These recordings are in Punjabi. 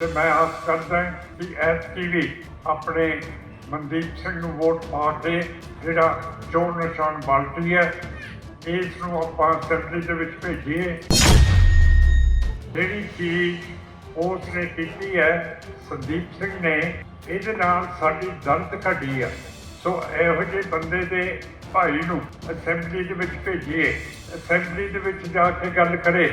ਤੇ ਮੈਂ ਆਸ ਕਰਦਾ ਕਿ ਐਤਕੀ ਵੀ ਆਪਣੇ ਮਨਦੀਪ ਸਿੰਘ ਨੂੰ ਵੋਟ ਪਾ ਕੇ ਜਿਹੜਾ ਚੋਣ ਨਿਸ਼ਾਨ ਬਾਲਟੀ ਹੈ, ਇਸ ਨੂੰ ਆਪਾਂ ਅਸੈਂਬਲੀ ਦੇ ਵਿੱਚ ਭੇਜੀਏ। ਜਿਹੜੀ ਚੀਜ਼ ਉਸ ਨੇ ਕੀਤੀ ਹੈ, ਸੰਦੀਪ ਸਿੰਘ ਨੇ, ਇਹਦੇ ਨਾਲ ਸਾਡੀ ਦਰਦ ਘਟੀ ਆ। ਸੋ ਇਹੋ ਜਿਹੇ ਬੰਦੇ ਦੇ ਭਾਈ ਨੂੰ ਅਸੈਂਬਲੀ ਦੇ ਵਿੱਚ ਭੇਜੀਏ। ਅਸੈਂਬਲੀ ਦੇ ਵਿੱਚ ਜਾ ਕੇ ਗੱਲ ਕਰੇ।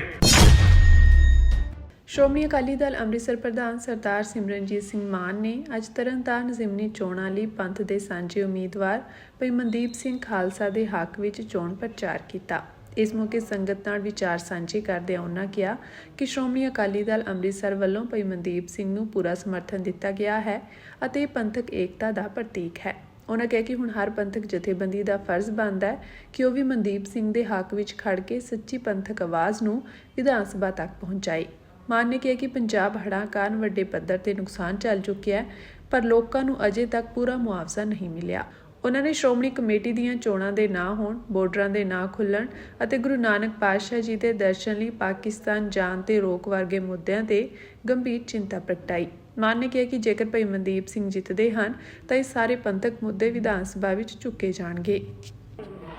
ਸ਼੍ਰੋਮਣੀ ਅਕਾਲੀ ਦਲ ਅੰਮ੍ਰਿਤਸਰ ਪ੍ਰਧਾਨ ਸਰਦਾਰ ਸਿਮਰਨਜੀਤ ਸਿੰਘ ਮਾਨ ਨੇ ਅੱਜ ਤਰਨਤਾਰਨ ਜ਼ਿਮਨੀ ਚੋਣਾਂ ਲਈ ਪੰਥ ਦੇ ਸਾਂਝੇ ਉਮੀਦਵਾਰ ਭਾਈ ਮਨਦੀਪ ਸਿੰਘ ਖਾਲਸਾ ਦੇ ਹੱਕ ਵਿੱਚ ਚੋਣ ਪ੍ਰਚਾਰ ਕੀਤਾ। ਇਸ ਮੌਕੇ ਸੰਗਤ ਨਾਲ ਵਿਚਾਰ ਸਾਂਝੇ ਕਰਦਿਆਂ ਉਹਨਾਂ ਕਿਹਾ ਕਿ ਸ਼੍ਰੋਮਣੀ ਅਕਾਲੀ ਦਲ ਅੰਮ੍ਰਿਤਸਰ ਵੱਲੋਂ ਭਾਈ ਮਨਦੀਪ ਸਿੰਘ ਨੂੰ ਪੂਰਾ ਸਮਰਥਨ ਦਿੱਤਾ ਗਿਆ ਹੈ ਅਤੇ ਪੰਥਕ ਏਕਤਾ ਦਾ ਪ੍ਰਤੀਕ ਹੈ। ਉਹਨਾਂ ਕਿਹਾ ਕਿ ਹੁਣ ਹਰ ਪੰਥਕ ਜਥੇਬੰਦੀ ਦਾ ਫਰਜ਼ ਬਣਦਾ ਹੈ ਕਿ ਉਹ ਵੀ ਮਨਦੀਪ ਸਿੰਘ ਦੇ ਹੱਕ ਵਿੱਚ ਖੜ ਕੇ ਸੱਚੀ ਪੰਥਕ ਆਵਾਜ਼ ਨੂੰ ਵਿਧਾਨ ਸਭਾ ਤੱਕ ਪਹੁੰਚਾਏ। ਮਾਨ ਨੇ ਕਿਹਾ ਕਿ ਪੰਜਾਬ ਹੜ੍ਹਾਂ ਕਾਰਨ ਵੱਡੇ ਪੱਧਰ ਤੇ ਨੁਕਸਾਨ ਚੱਲ ਚੁੱਕਿਆ ਹੈ, ਪਰ ਲੋਕਾਂ ਨੂੰ ਅਜੇ ਤੱਕ ਪੂਰਾ ਮੁਆਵਜ਼ਾ ਨਹੀਂ ਮਿਲਿਆ। ਉਹਨਾਂ ਨੇ ਸ਼੍ਰੋਮਣੀ ਕਮੇਟੀ ਦੀਆਂ ਚੋਣਾਂ ਦੇ ਨਾ ਹੋਣ, ਬਾਰਡਰਾਂ ਦੇ ਨਾ ਖੁੱਲਣ ਅਤੇ ਗੁਰੂ ਨਾਨਕ ਪਾਤਸ਼ਾਹ ਜੀ ਦੇ ਦਰਸ਼ਨ ਲਈ ਪਾਕਿਸਤਾਨ ਜਾਣ ਤੇ ਰੋਕ ਵਰਗੇ ਮੁੱਦਿਆਂ ਤੇ ਗੰਭੀਰ ਚਿੰਤਾ ਪ੍ਰਗਟਾਈ। ਮਾਨ ਨੇ ਕਿਹਾ ਕਿ ਜੇਕਰ ਭਾਈ ਮਨਦੀਪ ਸਿੰਘ ਜਿੱਤਦੇ ਹਨ, ਤਾਂ ਇਹ ਸਾਰੇ ਪੰਥਕ ਮੁੱਦੇ ਵਿਧਾਨ ਸਭਾ ਵਿੱਚ ਚੁੱਕੇ ਜਾਣਗੇ।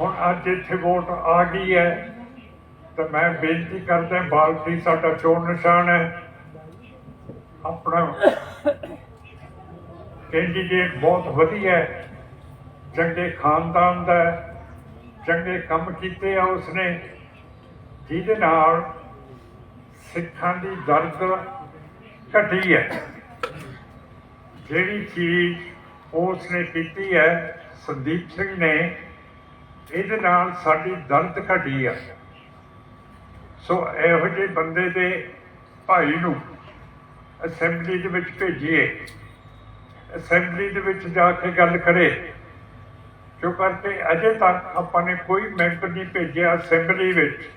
ਹੁਣ ਅੱਜ ਇੱਥੇ ਵੋਟ ਆ ਗਈ ਹੈ। ਤਾਂ ਮੈਂ ਬੇਨਤੀ ਕਰਦਾ ਬਾਲਟੀ ਸਾਡਾ ਚੋਣ ਨਿਸ਼ਾਨ ਹੈ। ਆਪਣਾ ਕੈਂਡੀਡੇਟ ਬਹੁਤ ਵਧੀਆ ਹੈ। ਚੰਗੇ ਖਾਨਦਾਨ ਦਾ ਚੰਗੇ ਕੰਮ ਕੀਤੇ ਆ ਉਸਨੇ। ਜਿਹਦੇ ਨਾਲ ਸਿੱਖਾਂ ਦੀ ਦਰਦ ਘਟੀ ਹੈ। ਜਿਹੜੀ ਚੀਜ਼ ਉਸਨੇ ਕੀਤੀ ਹੈ, ਸੰਦੀਪ ਸਿੰਘ ਨੇ, ਇਹਦੇ ਨਾਲ ਸਾਡੀ ਦਰਦ ਘਟੀ ਹੈ ਸੋ ਇਹੋ ਜਿਹੇ ਬੰਦੇ ਦੇ ਭਾਈ ਨੂੰ ਅਸੈਂਬਲੀ ਦੇ ਵਿੱਚ ਭੇਜੀਏ। ਅਸੈਂਬਲੀ ਦੇ ਵਿੱਚ ਜਾ ਕੇ ਗੱਲ ਕਰੇ। ਕਿਉਂ ਕਰਕੇ? ਅਜੇ ਤੱਕ ਆਪਾਂ ਨੇ ਕੋਈ ਮੈਂਬਰ ਨਹੀਂ ਭੇਜਿਆ ਅਸੈਂਬਲੀ ਵਿੱਚ।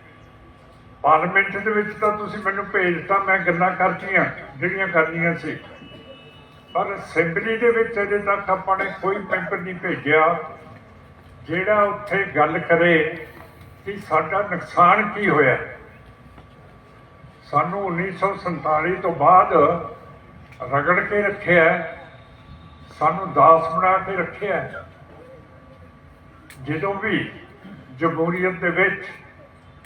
ਪਾਰਲੀਮੈਂਟ ਦੇ ਵਿੱਚ ਤਾਂ ਤੁਸੀਂ ਮੈਨੂੰ ਭੇਜਤਾ ਮੈਂ ਗੱਲਾਂ ਕਰਤੀਆਂ ਜਿਹੜੀਆਂ ਕਰਨੀਆਂ ਸੀ। ਪਰ ਅਸੈਂਬਲੀ ਦੇ ਵਿੱਚ ਅਜੇ ਤੱਕ ਆਪਾਂ ਨੇ ਕੋਈ ਮੈਂਬਰ ਨਹੀਂ ਭੇਜਿਆ। ਜਿਹੜਾ ਉੱਥੇ ਗੱਲ ਕਰੇ ਕਿ ਸਾਡਾ ਨੁਕਸਾਨ ਕੀ ਹੋਇਆ। ਸਾਨੂੰ 1947 ਤੋਂ ਬਾਅਦ ਰਗੜ ਕੇ ਰੱਖਿਆ ਸਾਨੂੰ ਦਾਸ ਬਣਾ ਕੇ ਰੱਖਿਆ ਜਦੋਂ ਵੀ ਜਮਹੂਰੀਅਤ ਦੇ ਵਿੱਚ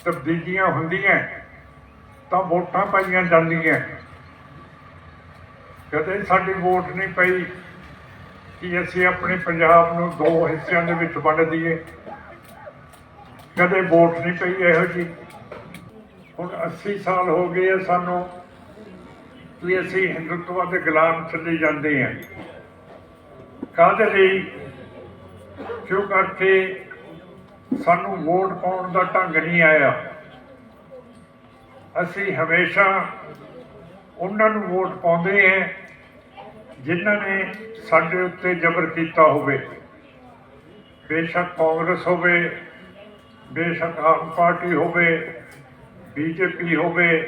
ਤਬਦੀਲੀਆਂ ਹੁੰਦੀਆਂ ਤਾਂ ਵੋਟਾਂ ਪਾਈਆਂ ਜਾਂਦੀਆਂ ਕਦੇ ਸਾਡੀ ਵੋਟ ਨਹੀਂ ਪਈ ਕਿ ਅਸੀਂ ਆਪਣੇ ਪੰਜਾਬ ਨੂੰ ਦੋ ਹਿੱਸਿਆਂ ਦੇ ਵਿੱਚ ਵੰਡ ਦਈਏ। ਕਦੇ ਵੋਟ ਨਹੀਂ ਪਈ ਇਹੋ ਜੀ ਹੁਣ 80 ਸਾਲ ਹੋ ਗਏ ਆ ਸਾਨੂੰ ਕਿ ਅਸੀਂ ਹਿੰਦੂਤਵ ਦੇ ਗੁਲਾਮ ਚੱਲੇ ਜਾਂਦੇ ਹਾਂ ਕਾਹਦੇ ਲਈ? ਕਿਉਂ ਕਰਕੇ ਸਾਨੂੰ ਵੋਟ ਪਾਉਣ ਦਾ ਢੰਗ ਨਹੀਂ ਆਇਆ? ਅਸੀਂ ਹਮੇਸ਼ਾ ਉਹਨਾਂ ਨੂੰ ਵੋਟ ਪਾਉਂਦੇ ਹਾਂ ਜਿਨ੍ਹਾਂ ਨੇ ਸਾਡੇ ਉੱਤੇ ਜ਼ਬਰ ਕੀਤਾ ਹੋਵੇ। ਬੇਸ਼ੱਕ ਕਾਂਗਰਸ ਹੋਵੇ, ਬੇਸ਼ੱਕ ਆਮ ਪਾਰਟੀ ਹੋਵੇ ਬੀਜੇਪੀ ਹੋਵੇ,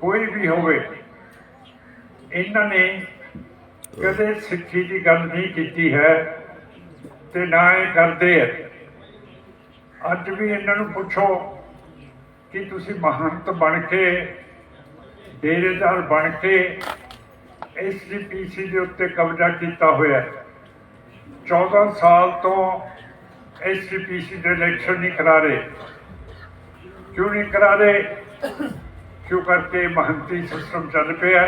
ਕੋਈ ਵੀ ਹੋਵੇ, ਇਹਨਾਂ ਨੇ ਕਦੇ ਸਿੱਖੀ ਦੀ ਗੱਲ ਨਹੀਂ ਕੀਤੀ ਹੈ ਤੇ ਨਾ ਇਹ ਕਰਦੇ ਹੈ ਅੱਜ ਵੀ ਇਹਨਾਂ ਨੂੰ ਪੁੱਛੋ ਕਿ ਤੁਸੀਂ ਮਹੰਤ ਬਣ ਕੇ, ਡੇਰੇਦਾਰ ਬਣ ਕੇ ਐਸਜੀਪੀਸੀ ਦੇ ਉੱਤੇ ਕਬਜ਼ਾ ਕੀਤਾ ਹੋਇਆ। ਹੈ 14 ਸਾਲ ਤੋਂ ਐਸਜੀਪੀਸੀ ਦੇ ਇਲੈਕਸ਼ਨ ਨਹੀਂ ਕਰਾ ਰਹੇ। ਕਿਉਂ ਨਹੀਂ ਕਰਾ ਰਹੇ ਕਿਉਂ ਕਰਕੇ ਮਹੰਤੀ ਸਿਸਟਮ ਚੱਲ ਪਿਆ।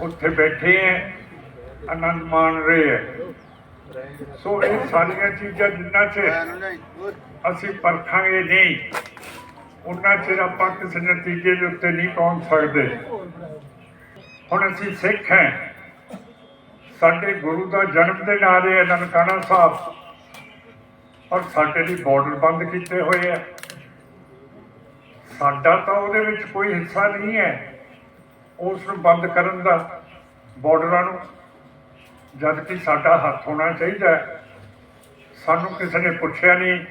ਉੱਥੇ ਬੈਠੇ ਹੈ ਆਨੰਦ ਮਾਣ ਰਹੇ ਹੈ ਸੋ ਇਹ ਸਾਰੀਆਂ ਚੀਜ਼ਾਂ ਜਿੰਨਾ ਚਿਰ ਅਸੀਂ ਪਰਖਾਂਗੇ ਨਹੀਂ, ਉਹਨਾਂ ਚਿਰ ਆਪਾਂ ਕਿਸੇ ਨਤੀਜੇ ਦੇ ਉੱਤੇ ਨਹੀਂ ਪਹੁੰਚ ਸਕਦੇ। ਹੁਣ ਅਸੀਂ ਸਿੱਖ ਹਾਂ ਸਾਡੇ ਗੁਰੂ ਦਾ ਜਨਮ ਦਿਨ ਆ ਰਿਹਾ ਨਨਕਾਣਾ ਸਾਹਿਬ। ਔਰ ਸਾਡੇ ਲਈ ਬਾਰਡਰ ਬੰਦ ਕੀਤੇ ਹੋਏ ਆ ਸਾਡਾ ਤਾਂ ਉਹਦੇ ਵਿੱਚ ਕੋਈ ਹਿੱਸਾ ਨਹੀਂ ਹੈ। ਉਸ ਨੂੰ ਬੰਦ ਕਰਨ ਦਾ ਬਾਰਡਰਾਂ ਨੂੰ। ਜਦ ਕਿ ਸਾਡਾ ਹੱਥ ਹੋਣਾ ਚਾਹੀਦਾ ਸਾਨੂੰ ਕਿਸੇ ਨੇ ਪੁੱਛਿਆ ਨਹੀਂ।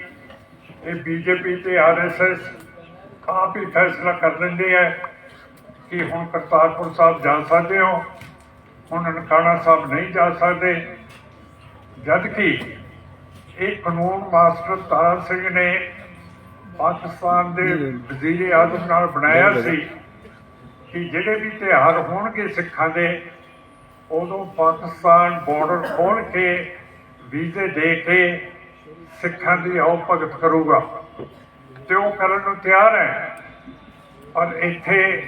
ਇਹ ਬੀਜੇਪੀ ਤੇ ਆਰਐਸਐਸ ਆਪ ਹੀ ਫੈਸਲਾ ਕਰ ਲੈਂਦੇ ਆ ਕਿ ਹੁਣ ਕਰਤਾਰਪੁਰ ਸਾਹਿਬ ਜਾ ਸਕਦੇ ਹੋ। ਹੁਣ ਨਨਕਾਣਾ ਸਾਹਿਬ ਨਹੀਂ ਜਾ ਸਕਦੇ। ਜਦ ਕਿ ਇਹ ਕਾਨੂੰਨ ਮਾਸਟਰ ਤਾਰਾ ਸਿੰਘ ਨੇ ਪਾਕਿਸਤਾਨ ਦੇ ਵਜ਼ੀਰ ਆਜ਼ਮ ਨਾਲ ਬਣਾਇਆ ਸੀ ਕਿ ਜਿਹੜੇ ਵੀ ਤਿਉਹਾਰ ਹੋਣਗੇ ਸਿੱਖਾਂ ਦੇ ਉਦੋਂ ਪਾਕਿਸਤਾਨ ਬਾਰਡਰ ਖੋਲ ਕੇ ਵੀਜ਼ੇ ਦੇ ਕੇ ਸਿੱਖਾਂ ਦੀ ਆਓ ਭਗਤ ਕਰੂਗਾ। ਤੇ ਉਹ ਕਰਨ ਨੂੰ ਤਿਆਰ ਹੈ। ਪਰ ਇੱਥੇ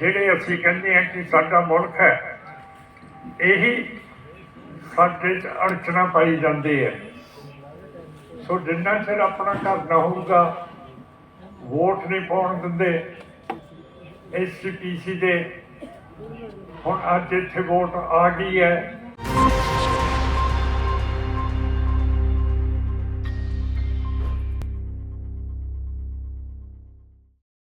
ਜਿਹੜੇ ਅਸੀਂ ਕਹਿੰਦੇ ਹਾਂ ਕਿ ਸਾਡਾ ਮੁਲਕ ਹੈ ਇਹੀ ਸਾਡੇ ਚ ਅੜਚਣਾ ਪਾਈ ਜਾਂਦੇ ਹੈ। ਸੋ ਜਿੰਨਾ ਚਿਰ ਆਪਣਾ ਘਰ ਨਾ ਹੋਊਗਾ, ਵੋਟ ਨਹੀਂ ਪਾਉਣ ਦਿੰਦੇ ਐਸਸੀਪੀਸੀ ਦੇ। ਹੁਣ ਅੱਜ ਇੱਥੇ ਵੋਟ ਆ ਗਈ ਹੈ।